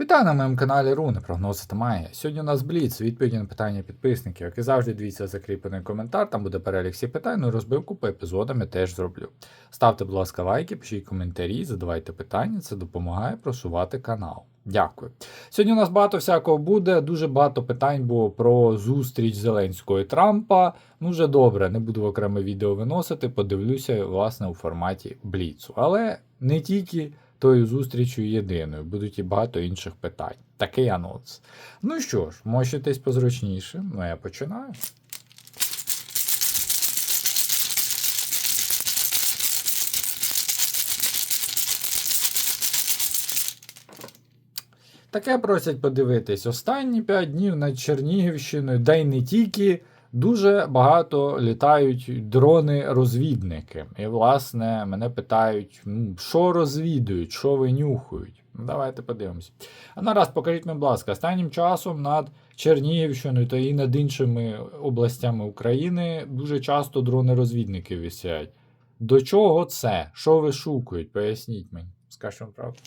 Вітаю на моєму каналі Руни, прогнози та магія. Сьогодні у нас Бліц, відповіді на питання підписників. Як і завжди, дивіться закріплений коментар, там буде перелік всіх питань, ну і розбивку по епізодам я теж зроблю. Ставте, будь ласка, лайки, пишіть коментарі, задавайте питання, це допомагає просувати канал. Дякую. Сьогодні у нас багато всякого буде, дуже багато питань було про зустріч Зеленського і Трампа. Ну, вже добре, не буду в окреме відео виносити, подивлюся, власне, у форматі Бліцу. Але не тільки тою зустрічю єдиною, будуть і багато інших питань. Такий анонс. Ну що ж, мощитесь позручніше. Ну я починаю. Таке просять подивитись останні 5 днів над Чернігівщиною, да й не тільки. Дуже багато літають дрони-розвідники. І, власне, мене питають, ну, що розвідують, що винюхують. Ну, Давайте подивимось. А нараз покажіть, мені, будь ласка, останнім часом над Чернігівщиною та і над іншими областями України дуже часто дрони-розвідники висять. До чого це? Що вишукують? Поясніть мені. Скажіть вам правду.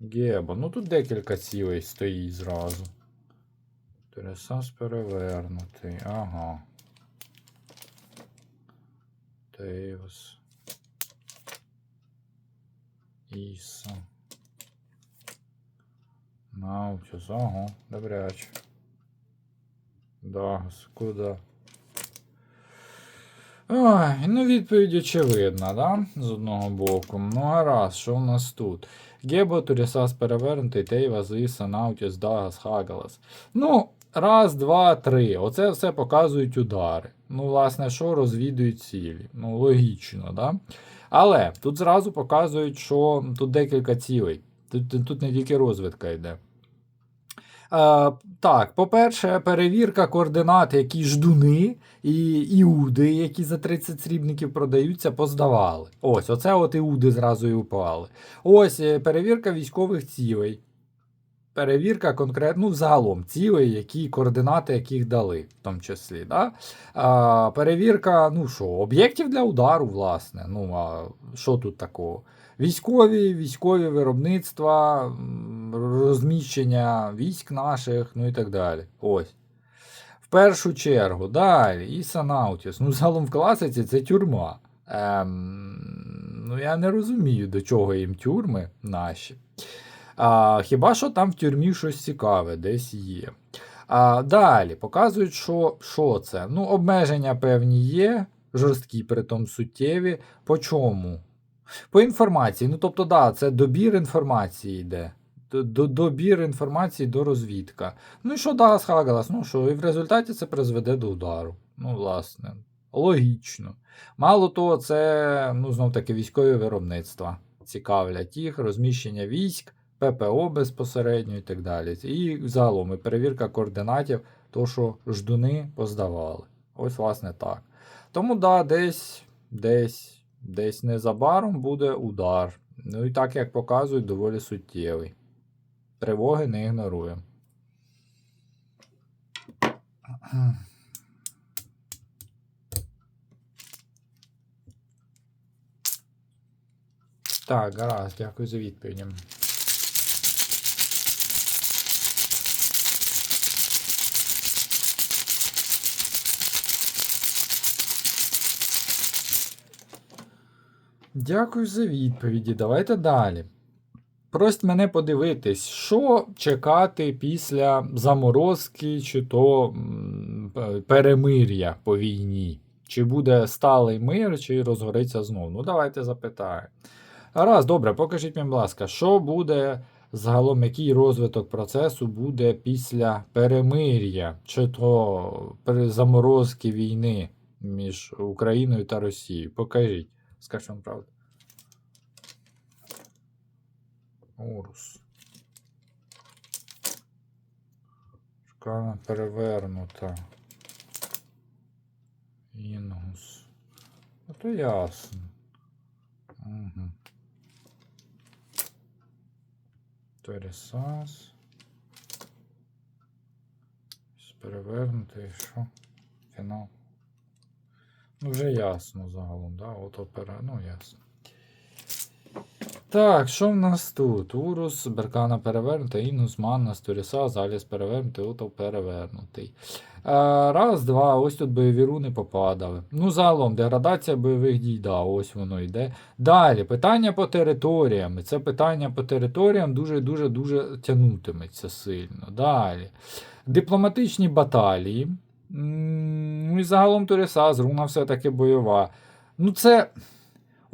Гебо, ну тут декілька цілей стоїть зразу. Тересас перевернутий. Ага. Тейвс. Іса. Наутіс. Ага, добряче. Дагас, куди? Ой, ну відповідь очевидна, да? З одного боку. Ну гаразд, що в нас тут? Гебо, Турісас перевернутий, Тейвас, Іса, Наутіс, Дагас, Хагалас. Ну, раз, два, три. Оце все показують удари. Ну, власне, що розвідують цілі. Ну, логічно, да? Але тут зразу показують, що тут декілька цілей. Тут, тут, не тільки розвідка йде. Е, так, по-перше, перевірка координат, які ждуни і іуди, які за 30 срібників продаються, поздавали. Ось, оце от іуди зразу і упали. Ось е, перевірка військових цілей. Перевірка конкретно, ну, взагалом цілей, які координати яких дали, в тому числі. Да? А, перевірка, ну що, об'єктів для удару, власне. Ну, а що тут такого? Військові, військові виробництва, розміщення військ наших, ну і так далі. Ось. В першу чергу, далі, і Санаутіс. Ну, загалом в класиці це тюрма. Ем, ну, я не розумію, до чого їм тюрми наші. А, хіба що там в тюрмі щось цікаве десь є. А, далі показують, що, що це. Ну, обмеження певні є, жорсткі, притом суттєві. По чому? По інформації. Ну, тобто, да, це добір інформації йде. Добір інформації до розвідка. Ну і що Дагас Хагалас? Ну що, і в результаті це призведе до удару. Ну, власне, логічно. Мало того, це, ну, знов таки, військові виробництва цікавлять їх, розміщення військ, ППО безпосередньо і так далі. І загалом і перевірка координатів, то, що ждуни поздавали. Ось, власне, так. Тому, да, десь, десь, десь незабаром буде удар. Ну і так, як показують, доволі суттєвий. Тривоги не ігноруємо. Так, гаразд, дякую за відповіді. Дякую за відповіді. Давайте далі. Просять мене подивитись, що чекати після заморозки чи то перемир'я по війні. Чи буде сталий мир, чи розгориться знову. Ну, давайте запитаємо. Раз, добре, покажіть мені, будь ласка, що буде загалом, який розвиток процесу буде після перемир'я, чи то заморозки війни між Україною та Росією? Покажіть. Скажіть вам правду. Урус. Шкала перевернута. Інгус. Ну то ясно. Угу. Торісас. Перевернутий, що? Фінал. Ну, вже ясно загалом, да? От опера, ну ясно. Так, що в нас тут? Урус, Беркана перевернута, Інус, Манна, Сторіса, Заліс перевернутий, Отов перевернутий. Е, раз, два, ось тут бойові руни попадали. Ну, загалом, деградація бойових дій, да, ось воно йде. Далі, питання по територіям. Це питання по територіям дуже-дуже дуже тягнутиметься сильно. Далі. Дипломатичні баталії. Ну і загалом Торіса, руна все-таки бойова. Ну, це.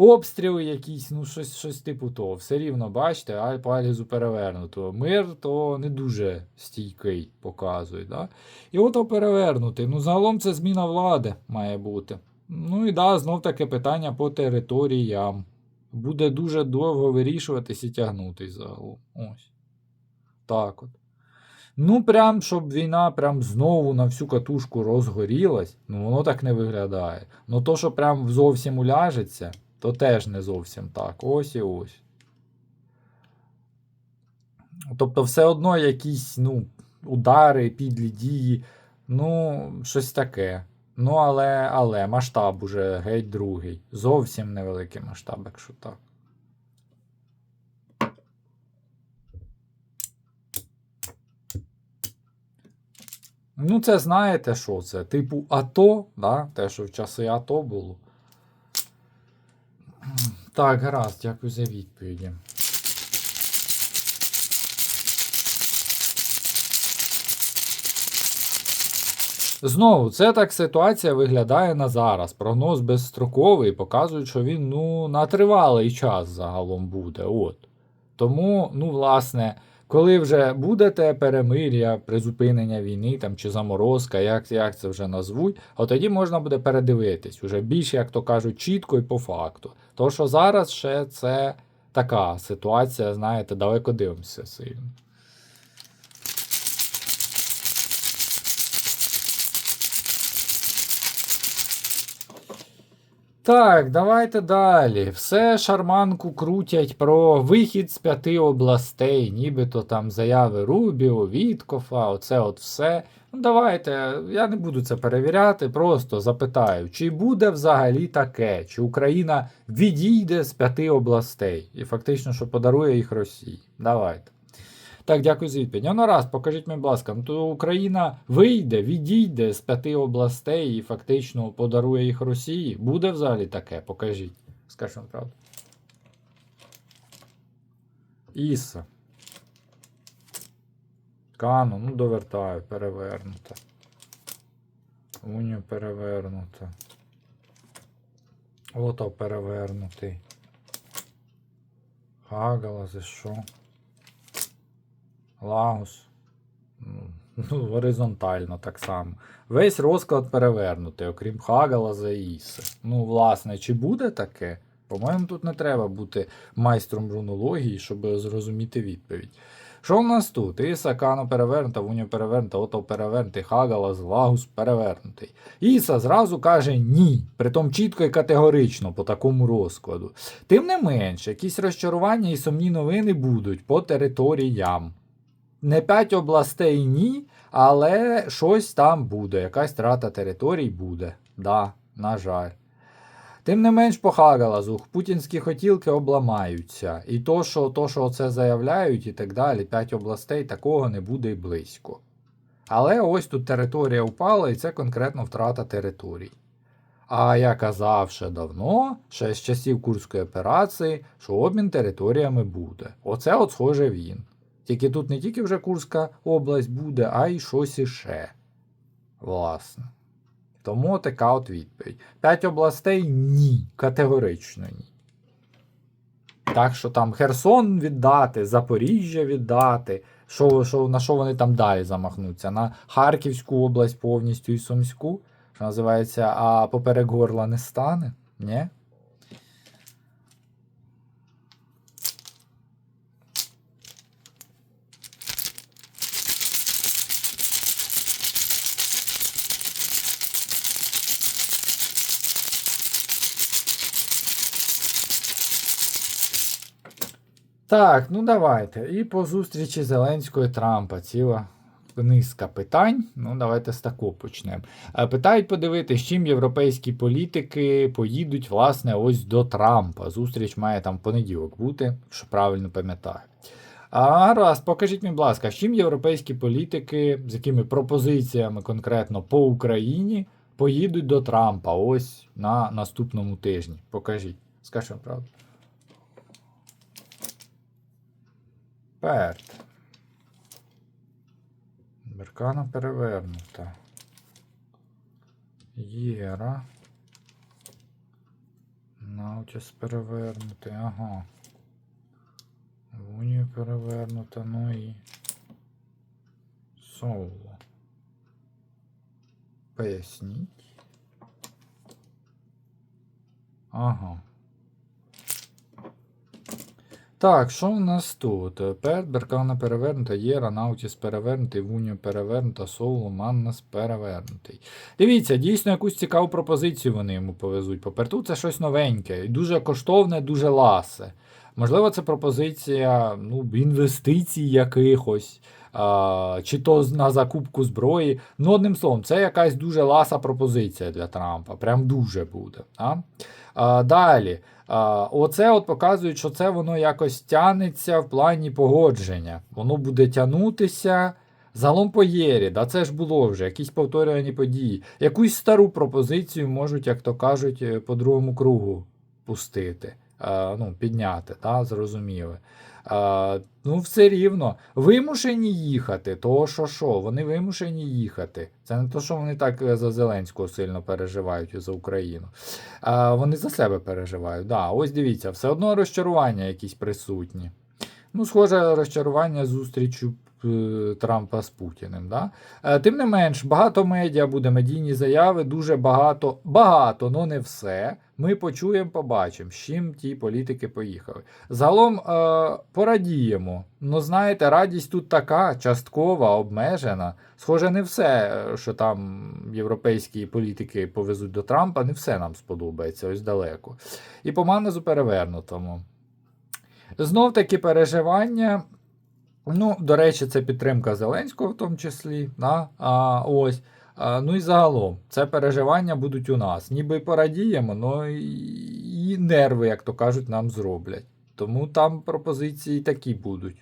Обстріли якісь, ну щось, щось типу того. Все рівно, бачите, а по Алізу перевернуто. Мир то не дуже стійкий показує. Да? І ото перевернутий. Ну, загалом це зміна влади має бути. Ну і да, знов таки питання по територіям. Буде дуже довго вирішуватись і тягнутись загалом. Ось. Так от. Ну, прям, щоб війна прям знову на всю катушку розгорілась, ну воно так не виглядає. Ну то, що прям зовсім уляжеться, то теж не зовсім так. Ось і ось. Тобто, все одно якісь ну, удари, підлі дії, ну, щось таке. Ну, але, але масштаб уже геть другий. Зовсім невеликий масштаб, якщо так. Ну, це знаєте, що це? Типу АТО, да? те, що в часи АТО було. Так, гаразд, дякую за відповіді. Знову, це так ситуація виглядає на зараз. Прогноз безстроковий, показують, що він ну, на тривалий час загалом буде. От. Тому, ну, власне, коли вже будете перемир'я, призупинення війни там, чи заморозка, як, як це вже назвуть, от тоді можна буде передивитись уже більш, як то кажуть, чітко і по факту. То, що зараз ще це така ситуація, знаєте, далеко дивимося сильно. Так, давайте далі. Все шарманку крутять про вихід з п'яти областей, нібито там заяви Рубіо, Віткофа, оце от все. Ну, давайте, я не буду це перевіряти, просто запитаю, чи буде взагалі таке, чи Україна відійде з п'яти областей і фактично, що подарує їх Росії. Давайте. Так, дякую за відповідь. Ну, раз, покажіть мені, будь ласка, ну, то Україна вийде, відійде з п'яти областей і фактично подарує їх Росії. Буде взагалі таке? Покажіть. Скажіть вам правду. Іса. Кану, ну довертаю, перевернута. Унію перевернута. Ото перевернутий. Хагала, за що? Лагус. Ну, горизонтально так само. Весь розклад перевернутий, окрім Хагала за Іси. Ну, власне, чи буде таке? По-моєму, тут не треба бути майстром рунології, щоб зрозуміти відповідь. Що в нас тут? Іса, Кано перевернута, Вуньо перевернута, Ото перевернутий, Хагалас, Лагус перевернутий. Іса зразу каже ні, притом чітко і категорично по такому розкладу. Тим не менш, якісь розчарування і сумні новини будуть по територіям. Не п'ять областей ні, але щось там буде, якась трата територій буде. Да, на жаль. Тим не менш, по Хагалазу, путінські хотілки обламаються. І то, що то, що це заявляють, і так далі, п'ять областей, такого не буде й близько. Але ось тут територія впала, і це конкретно втрата територій. А я казав ще давно, ще з часів Курської операції, що обмін територіями буде. Оце от схоже він. Тільки тут не тільки вже Курська область буде, а й щось іще. Власне. Тому така от відповідь. П'ять областей ні. Категорично ні. Так що там Херсон віддати, Запоріжжя віддати. Що, що, на що вони там далі замахнуться? На Харківську область повністю і Сумську, що називається, а поперек горла не стане? Ні? Так, ну давайте. І по зустрічі Зеленського і Трампа ціла низка питань. Ну, давайте з такого почнемо. Е, Питають подивитися, чим європейські політики поїдуть, власне, ось до Трампа. Зустріч має там в понеділок бути, якщо правильно пам'ятаю. А раз, покажіть будь ласка, з чим європейські політики, з якими пропозиціями конкретно по Україні поїдуть до Трампа ось на наступному тижні. Покажіть. Скажіть правду. Перт. Беркана перевернута. Єра. Наутіс перевернутий, ага. Вунію перевернута, ну і. Соло. Поясніть. Ага. Так, що в нас тут? Перт, Беркана перевернута, Єра, Наутіс перевернутий, Вунію перевернута, Соуло, Маннас перевернутий. Дивіться, дійсно якусь цікаву пропозицію вони йому повезуть. По перту це щось новеньке, дуже коштовне, дуже ласе. Можливо, це пропозиція ну, інвестицій якихось, а, чи то на закупку зброї. Ну, одним словом, це якась дуже ласа пропозиція для Трампа. Прям дуже буде. А? А, далі. А, оце от показують, що це воно якось тянеться в плані погодження. Воно буде тягнутися. Загалом по єрі, да це ж було вже, якісь повторювані події. Якусь стару пропозицію можуть, як то кажуть, е, по другому кругу пустити, е, ну, підняти, да, зрозуміли. Е, ну, все рівно. Вимушені їхати, то що що, вони вимушені їхати. Це не то, що вони так е, за Зеленського сильно переживають і за Україну. А, вони за себе переживають. Да, ось дивіться, все одно розчарування якісь присутні. Ну, схоже, розчарування зустрічю Трампа з Путіним. Да? Е, Тим не менш, багато медіа буде, медійні заяви, дуже багато, багато, але не все. Ми почуємо, побачимо, з чим ті політики поїхали. Загалом е, порадіємо. Ну, знаєте, радість тут така, часткова, обмежена. Схоже, не все, е, що там європейські політики повезуть до Трампа, не все нам сподобається, ось далеко. І по Манезу перевернутому. Знов таки переживання. Ну, до речі, це підтримка Зеленського в тому числі. Да? А, ось. А, ну і загалом, це переживання будуть у нас. Ніби порадіємо, але і нерви, як то кажуть, нам зроблять. Тому там пропозиції такі будуть.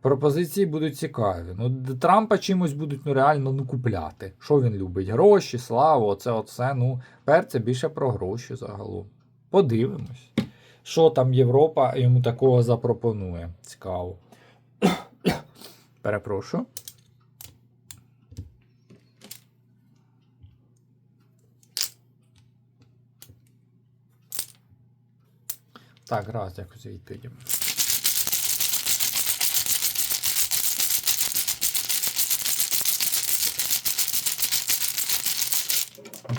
Пропозиції будуть цікаві. Ну, Трампа чимось будуть ну, реально ну, купляти. Що він любить? Гроші, славу, оце, оце. Ну, пер це більше про гроші загалом. Подивимось. Що там Європа йому такого запропонує? Цікаво. Перепрошую. Так, раз, дякую за відповіді.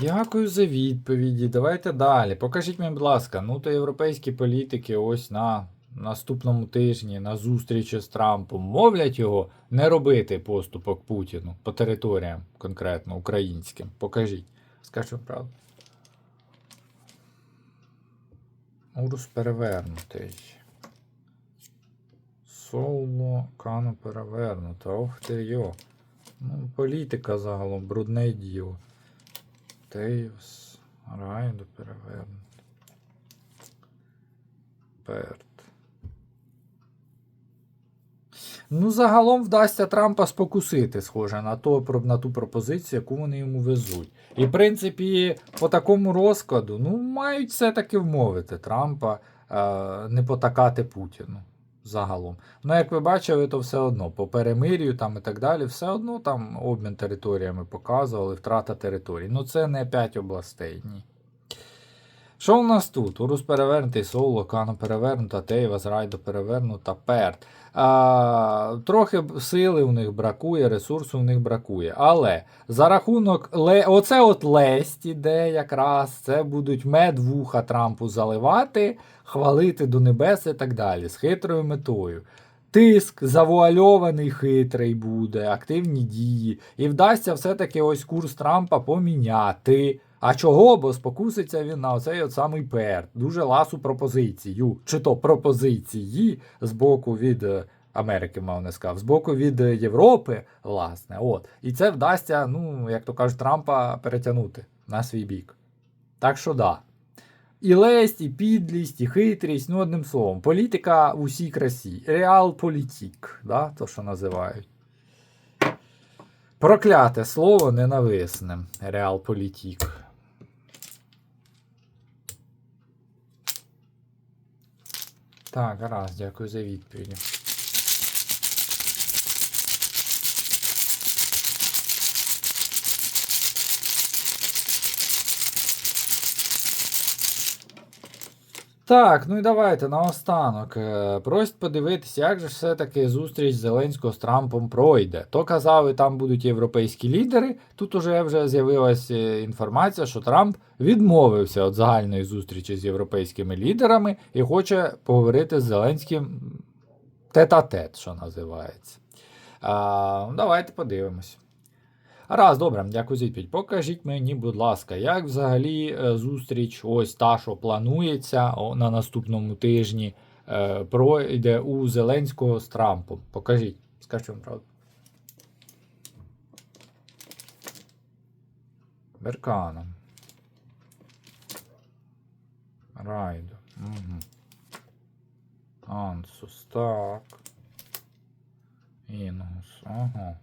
Дякую за відповіді. Давайте далі. Покажіть мені, будь ласка, ну то європейські політики ось на наступному тижні на зустрічі з Трампом мовлять його не робити поступок Путіну по територіям, конкретно українським. Покажіть. Скажіть правду. Урус перевернутий. Соло Кано перевернута. Ох ти йо. Ну, політика загалом, брудне діло. Тейвс. Райду перевернути. Перт. Ну, загалом вдасться Трампа спокусити, схоже, на, то, на ту пропозицію, яку вони йому везуть. І, в принципі, по такому розкладу, ну, мають все-таки вмовити Трампа е, не потакати Путіну. Загалом. Ну, як ви бачили, то все одно по перемир'ю там і так далі, все одно там обмін територіями показували, втрата територій. Ну це не 5 областей, ні. Що у нас тут? Урус перевернутий, Соло, Кано перевернута, Тейва, Зрайдо перевернута, Перт. А, трохи сили у них бракує, ресурсу у них бракує. Але за рахунок ле... оце от лесть іде якраз, це будуть мед вуха Трампу заливати, хвалити до небес і так далі, з хитрою метою. Тиск завуальований хитрий буде, активні дії. І вдасться все-таки ось курс Трампа поміняти. А чого? Бо спокуситься він на оцей от самий перт. Дуже ласу пропозицію. Чи то пропозиції з боку від е, Америки, мав не сказав, з боку від е, Європи, власне. От. І це вдасться, ну, як то кажуть, Трампа перетягнути на свій бік. Так що да. І лесть, і підлість, і хитрість, ну, одним словом, політика в усій красі. Реал-політік, да, то, що називають. Прокляте слово ненависне. Реал-політік. Так, гаразд, дякую за відповіді. Так, ну і давайте наостанок. Е, Просять подивитися, як же все-таки зустріч Зеленського з Трампом пройде. То казали, там будуть європейські лідери. Тут уже вже з'явилася е, інформація, що Трамп відмовився від загальної зустрічі з європейськими лідерами і хоче поговорити з Зеленським тет-а-тет, що називається. А, давайте подивимось. Раз, добре, дякую за відповідь. Покажіть мені, будь ласка, як взагалі е, зустріч, ось та, що планується на наступному тижні, е, пройде у Зеленського з Трампом. Покажіть, скажіть вам правду. Берканом. Райдо. Угу. Ансус, так. Інгус, ага.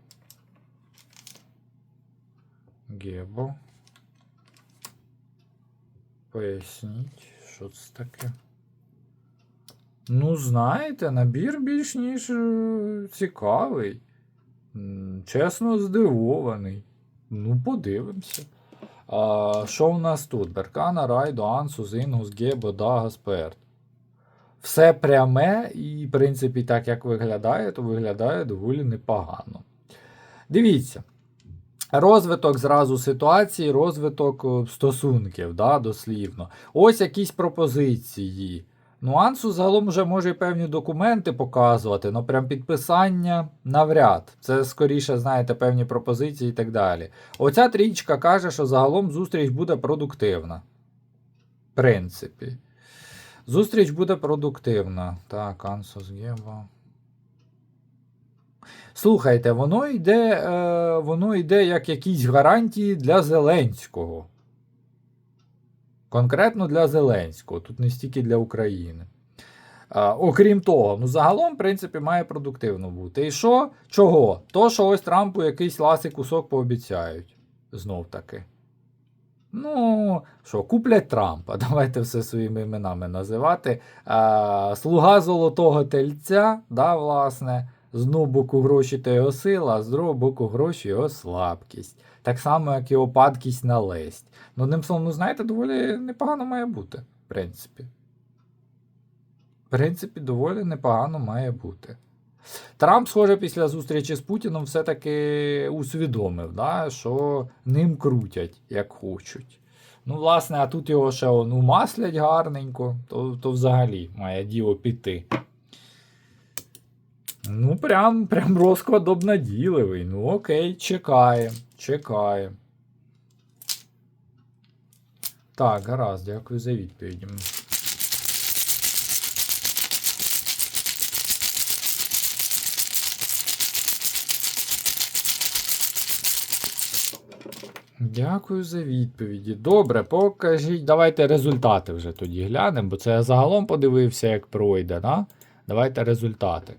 Гебо. Поясніть, що це таке. Ну, знаєте, набір більш ніж е, цікавий. Чесно, здивований. Ну, подивимося. А, що у нас тут? Беркана, Райдо, Ансус, Інгус, Гебо, Дагас, Перт. Все пряме, і, в принципі, так як виглядає, то виглядає доволі непогано. Дивіться. Розвиток зразу ситуації, розвиток е, стосунків, да, дослівно. Ось якісь пропозиції. Нуансу загалом вже може і певні документи показувати, але прям підписання навряд. Це скоріше, знаєте, певні пропозиції і так далі. Оця трічка каже, що загалом зустріч буде продуктивна. В принципі. Зустріч буде продуктивна. Так, Ансус Геба. Слухайте, воно йде, е, воно йде як якісь гарантії для Зеленського. Конкретно для Зеленського, тут не стільки для України. А, окрім того, ну загалом, в принципі, має продуктивно бути. І що? Чого? То, що ось Трампу якийсь ласий кусок пообіцяють. Знов таки. Ну, що, куплять Трампа. Давайте все своїми іменами називати. А, слуга золотого тельця, да, власне. З одного боку гроші то його сила, а з другого боку гроші його слабкість. Так само, як і опадкість на лесть. Ну, одним словом, ну знаєте, доволі непогано має бути, в принципі. В принципі, доволі непогано має бути. Трамп, схоже, після зустрічі з Путіном все-таки усвідомив, да, що ним крутять, як хочуть. Ну, власне, а тут його ще он, умаслять гарненько, то, то взагалі має діло піти. Ну, прям, прям розклад обнадійливий. Ну, окей, чекаємо, чекаємо. Так, гаразд, дякую за відповідь. Дякую за відповіді. Добре, покажіть. Давайте результати вже тоді глянемо, бо це я загалом подивився, як пройде. Да? Давайте результати.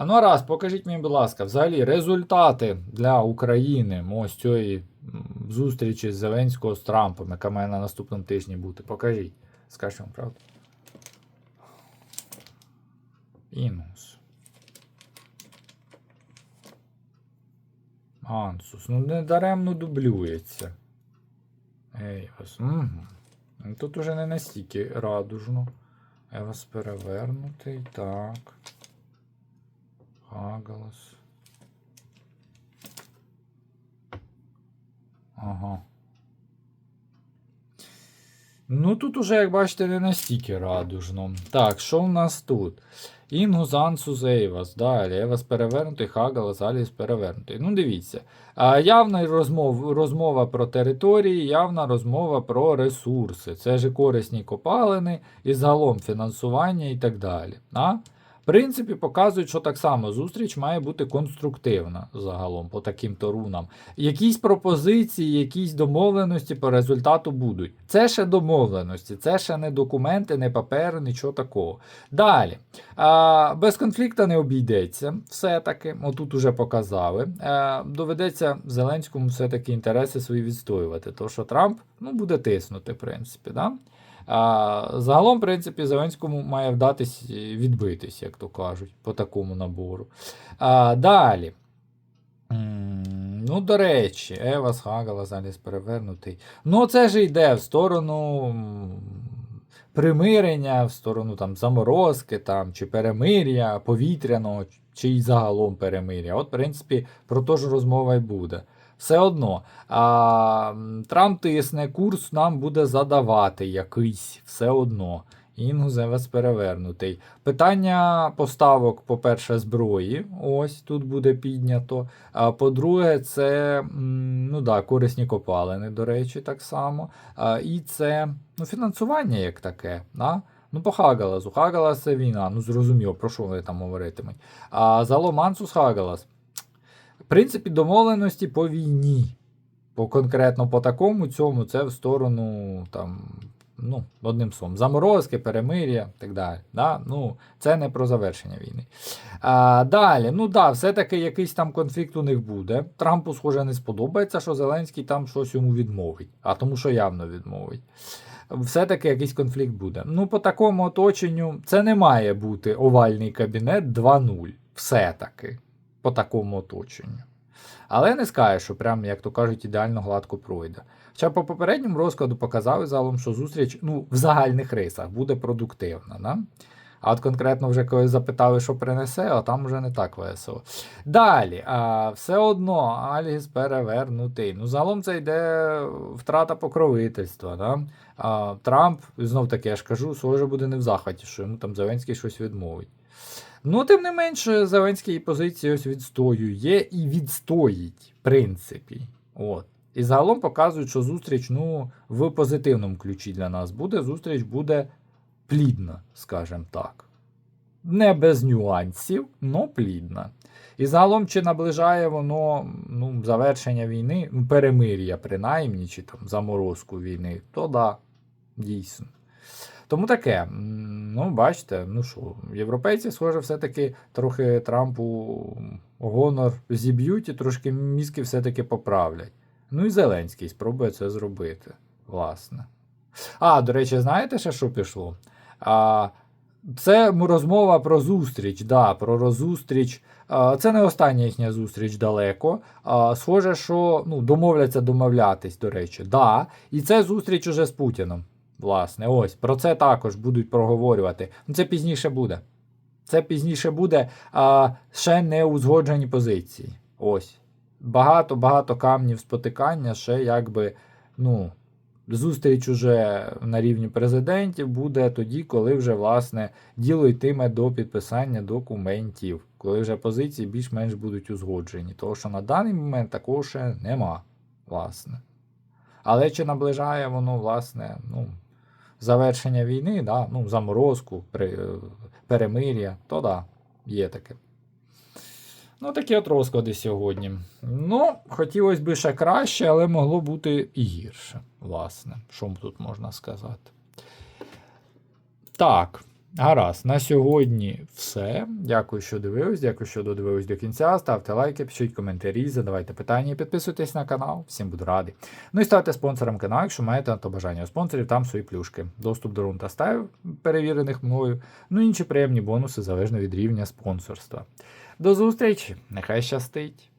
А ну раз, покажіть мені, будь ласка, взагалі результати для України ось цієї зустрічі Зеленського з Трампом, яка має на наступному тижні бути. Покажіть. Скажіть вам правду. Інгус. Ансус. Ну не даремно дублюється. Ейвас. Угу. Тут уже не настільки радужно. Евас перевернутий. Так. Хагалас. Ага. Ну, тут уже, як бачите, не настільки радужно. Так, що в нас тут? Інгус, Ансус, Ейвас. Далі. Евас перевернутий, Хагалас, Аліс перевернутий. Ну, дивіться. А, явна розмов, розмова про території, явна розмова про ресурси. Це ж корисні копалини, і загалом фінансування і так далі. А? Принципі, показують, що так само зустріч має бути конструктивна загалом по таким то рунам. Якісь пропозиції, якісь домовленості по результату будуть. Це ще домовленості, це ще не документи, не папери, нічого такого. Далі. А, без конфлікту не обійдеться, все-таки. Отут уже показали. А, доведеться Зеленському все-таки інтереси свої відстоювати. То, що Трамп ну, буде тиснути, в принципі. Да? Загалом, в принципі, Зеленському має вдатись відбитись, як то кажуть, по такому набору. Далі. Ну, до речі, Евас Хагала зараз перевернутий. Ну, це ж йде в сторону примирення, в сторону там заморозки там, чи перемир'я повітряного, чи й загалом перемир'я. От, в принципі, про те ж розмова й буде. Все одно, а, Трамп тисне, курс нам буде задавати якийсь, все одно. Інгус Евас перевернутий. Питання поставок, по-перше, зброї. Ось тут буде піднято. А по-друге, це ну да, корисні копалини, до речі, так само. А, і це ну, фінансування як таке. Да? Ну, по Хагаласу. Хагалас це війна. Ну, зрозуміло, про що вони там говоритимуть. А загалом Мансус Хагалас. Принципі, домовленості по війні. По конкретно по такому цьому, це в сторону там. Ну, одним словом, заморозки, перемир'я і так далі. Да? Ну, це не про завершення війни. А, далі, ну да, все-таки якийсь там конфлікт у них буде. Трампу, схоже, не сподобається, що Зеленський там щось йому відмовить, а тому, що явно відмовить. Все-таки якийсь конфлікт буде. Ну, по такому оточенню, це не має бути овальний кабінет 2.0. Все-таки. По такому оточенню. Але не скажеш, що прям, як то кажуть, ідеально гладко пройде. Хоча по попередньому розкладу показали залом, що зустріч ну, в загальних рисах буде продуктивна. Да? А от конкретно вже коли запитали, що принесе, а там вже не так весело. Далі, а, все одно Альгіс перевернутий. Ну, загалом це йде втрата покровительства. Да? А, Трамп, знов таки, я ж кажу, схоже буде не в захваті, що йому там Зеленський щось відмовить. Ну, тим не менше, Зеленський позиції ось відстоює і відстоїть, в принципі. От. І загалом показують, що зустріч ну, в позитивному ключі для нас буде. Зустріч буде плідна, скажімо так. Не без нюансів, але плідна. І загалом, чи наближає воно ну, завершення війни, ну, перемир'я, принаймні, чи там заморозку війни, то да, дійсно. Тому таке, ну, бачите, ну що, європейці, схоже, все-таки трохи Трампу гонор зіб'ють і трошки мізки все-таки поправлять. Ну і Зеленський спробує це зробити, власне. А, до речі, знаєте ще, що пішло? А, це розмова про зустріч, да, про розустріч. Це не остання їхня зустріч далеко. Схоже, що ну, домовляться домовлятись, до речі. Да. І це зустріч уже з Путіном. Власне, ось про це також будуть проговорювати. Ну, це пізніше буде. Це пізніше буде а, ще не узгоджені позиції. Ось. Багато-багато камнів спотикання, ще якби, ну, зустріч уже на рівні президентів буде тоді, коли вже, власне, діло йтиме до підписання документів, коли вже позиції більш-менш будуть узгоджені. Тому що на даний момент такого ще нема, власне. Але чи наближає воно, власне, ну, завершення війни, да, ну, заморозку, при, е, перемир'я, то да, є таке. Ну, такі от розклади сьогодні. Ну, хотілося б ще краще, але могло бути і гірше, власне. Що тут можна сказати? Так, гаразд, на сьогодні все. Дякую, що дивились. Дякую, що додивились до кінця. Ставте лайки, пишіть коментарі, задавайте питання підписуйтесь на канал. Всім буду радий. Ну і ставте спонсором каналу, якщо маєте на то бажання. У спонсорів там свої плюшки. Доступ до рун та стаїв, перевірених мною. Ну і інші приємні бонуси залежно від рівня спонсорства. До зустрічі! Нехай щастить!